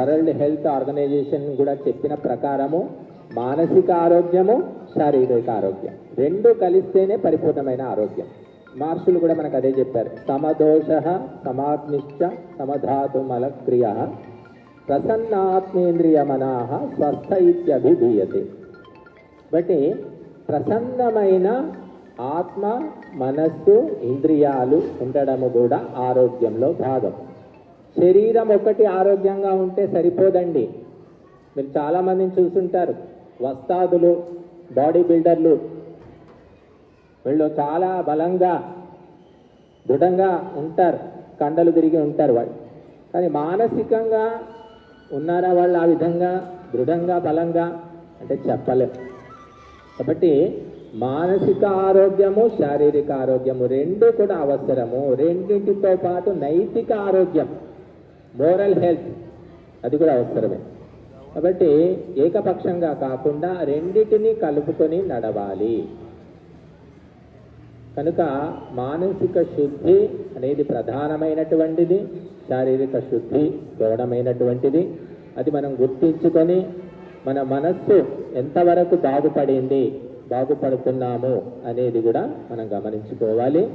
World health organisation కూడా చెప్పిన ప్రకారము మానసిక ఆరోగ్యము శారీరక ఆరోగ్యం. రెండు కలిస్తేనే పరిపూర్ణమైన ఆరోగ్యం. మార్షులు కూడా మనకు అదే చెప్పారు. సమదోష సమాత్మిశ్చ సమధాతు మలక్రియ ప్రసన్నాత్మేంద్రియ మనాహ స్వస్థ ఇత్యభిధీయతే బట్టి ప్రసన్నమైన ఆత్మ మనస్సు ఇంద్రియాలు ఉండడము కూడా ఆరోగ్యంలో భాగం. శరీరం ఒకటి ఆరోగ్యంగా ఉంటే సరిపోదండి. మీరు చాలామందిని చూసుంటారు. వస్తాదులు బాడీ బిల్డర్లు. వీళ్ళు చాలా బలంగా దృఢంగా ఉంటారు. కండలు తిరిగి ఉంటారు వాళ్ళు. కానీ మానసికంగా ఉన్నారా వాళ్ళు ఆ విధంగా దృఢంగా బలంగా? అంటే చెప్పలేం. కాబట్టి మానసిక ఆరోగ్యము శారీరక ఆరోగ్యము రెండు కూడా అవసరము. రెండింటితో పాటు నైతిక ఆరోగ్యం. Moral health. అది కూడా అవసరమే. కాబట్టి ఏకపక్షంగా కాకుండా రెండిటిని కలుపుకొని నడవాలి. కనుక మానసిక శుద్ధి అనేది ప్రధానమైనటువంటిది శారీరక శుద్ధి గౌరవమైనటువంటిది అది మనం గుర్తించుకొని మన మనస్సు ఎంతవరకు బాగుపడింది బాగుపడుతున్నాము అనేది కూడా మనం గమనించుకోవాలి.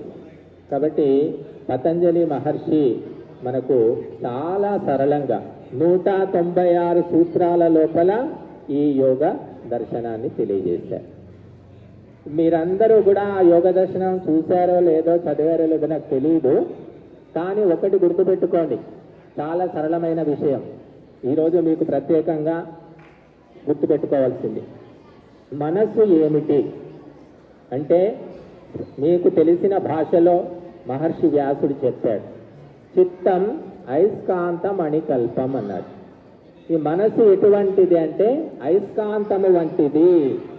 కాబట్టి పతంజలి మహర్షి మనకు చాలా సరళంగా నూట తొంభై ఆరు సూత్రాల లోపల ఈ యోగ దర్శనాన్ని తెలియజేశారు. మీరందరూ కూడా ఆ యోగ దర్శనం చూశారో లేదో చదివారో లేదో నాకు తెలియదు కానీ ఒకటి గుర్తుపెట్టుకోండి. చాలా సరళమైన విషయం. ఈరోజు మీకు ప్రత్యేకంగా గుర్తుపెట్టుకోవాల్సింది. మనస్సు ఏమిటి? అంటే మీకు తెలిసిన భాషలో మహర్షి వ్యాసుడు చెప్పాడు. చిత్తం అయస్కాంత మణికల్పం అన్నారు ఈ మనసు ఎటువంటిది అంటే అయస్కాంతము వంటిది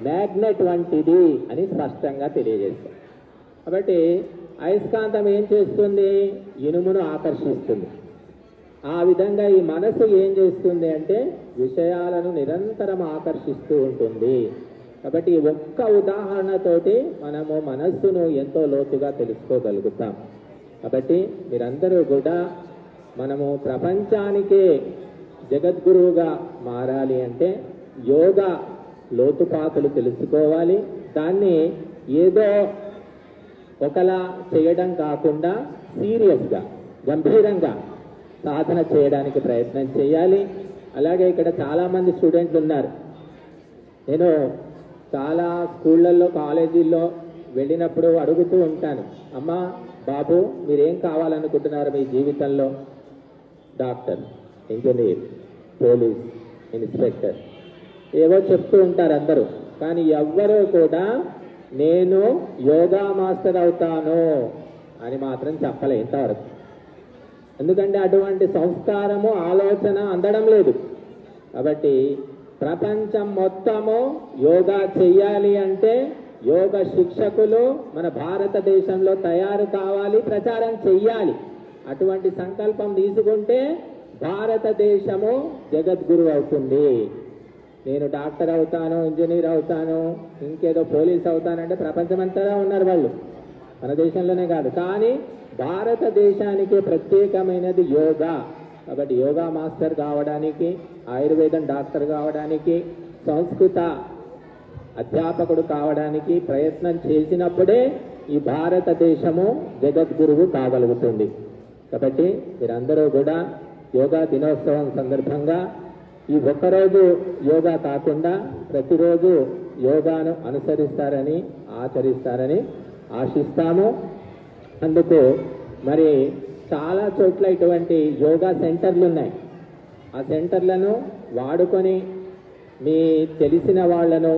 మ్యాగ్నెట్ వంటిది అని స్పష్టంగా తెలియజేస్తాం కాబట్టి అయస్కాంతం ఏం చేస్తుంది? ఇనుమును ఆకర్షిస్తుంది. ఆ విధంగా ఈ మనసు ఏం చేస్తుంది అంటే విషయాలను నిరంతరం ఆకర్షిస్తూ ఉంటుంది. కాబట్టి ఒక్క ఉదాహరణతోటి మనము మనస్సును ఎంతో లోతుగా తెలుసుకోగలుగుతాం. కాబట్టి మీరందరూ కూడా మనము ప్రపంచానికే జగద్గురువుగా మారాలి అంటే యోగా లోతుపాతలు తెలుసుకోవాలి. దాన్ని ఏదో ఒకలా చేయడం కాకుండా సీరియస్గా గంభీరంగా సాధన చేయడానికి ప్రయత్నం చేయాలి. అలాగే ఇక్కడ చాలామంది స్టూడెంట్లు ఉన్నారు. నేను చాలా స్కూళ్ళల్లో కాలేజీల్లో వెళ్ళినప్పుడు అడుగుతూ ఉంటాను అమ్మ బాబు మీరేం కావాలనుకుంటున్నారు మీ జీవితంలో? Doctor engineer police inspector. ఏవో చెప్తూ ఉంటారు అందరూ. కానీ ఎవ్వరూ కూడా నేను యోగా మాస్టర్ అవుతాను అని మాత్రం చెప్పలే ఇంతవరకు. ఎందుకంటే అటువంటి సంస్కారము ఆలోచన అందడం లేదు. కాబట్టి ప్రపంచం మొత్తము యోగా చెయ్యాలి అంటే యోగ శిక్షకులు మన భారతదేశంలో తయారు కావాలి ప్రచారం చెయ్యాలి. అటువంటి సంకల్పం తీసుకుంటే భారతదేశము జగద్గురు అవుతుంది. నేను డాక్టర్ అవుతాను ఇంజనీర్ అవుతాను ఇంకేదో పోలీస్ అవుతానంటే ప్రపంచమంతా ఉన్నారు వాళ్ళు. మన దేశంలోనే కాదు. కానీ భారతదేశానికి ప్రత్యేకమైనది యోగా. కాబట్టి యోగా మాస్టర్ కావడానికి ఆయుర్వేదం డాక్టర్ కావడానికి సంస్కృత అధ్యాపకుడు కావడానికి ప్రయత్నం చేసినప్పుడే ఈ భారతదేశము జగద్గురువు కాగలుగుతుంది. కాబట్టి మీరందరూ కూడా యోగా దినోత్సవం సందర్భంగా ఈ ఒక్కరోజు యోగా కాకుండా ప్రతిరోజు యోగాను అనుసరిస్తారని ఆచరిస్తారని ఆశిస్తాము. అందుకు మరి చాలా చోట్ల ఇటువంటి యోగా సెంటర్లు ఉన్నాయి ఆ సెంటర్లను వాడుకొని మీ తెలిసిన వాళ్ళను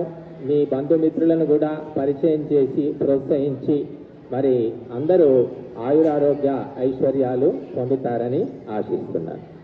మీ బంధుమిత్రులను కూడా పరిచయం చేసి ప్రోత్సహించి మరి అందరూ ఆయురారోగ్య ఐశ్వర్యాలు పొందుతారని ఆశిస్తున్నాను.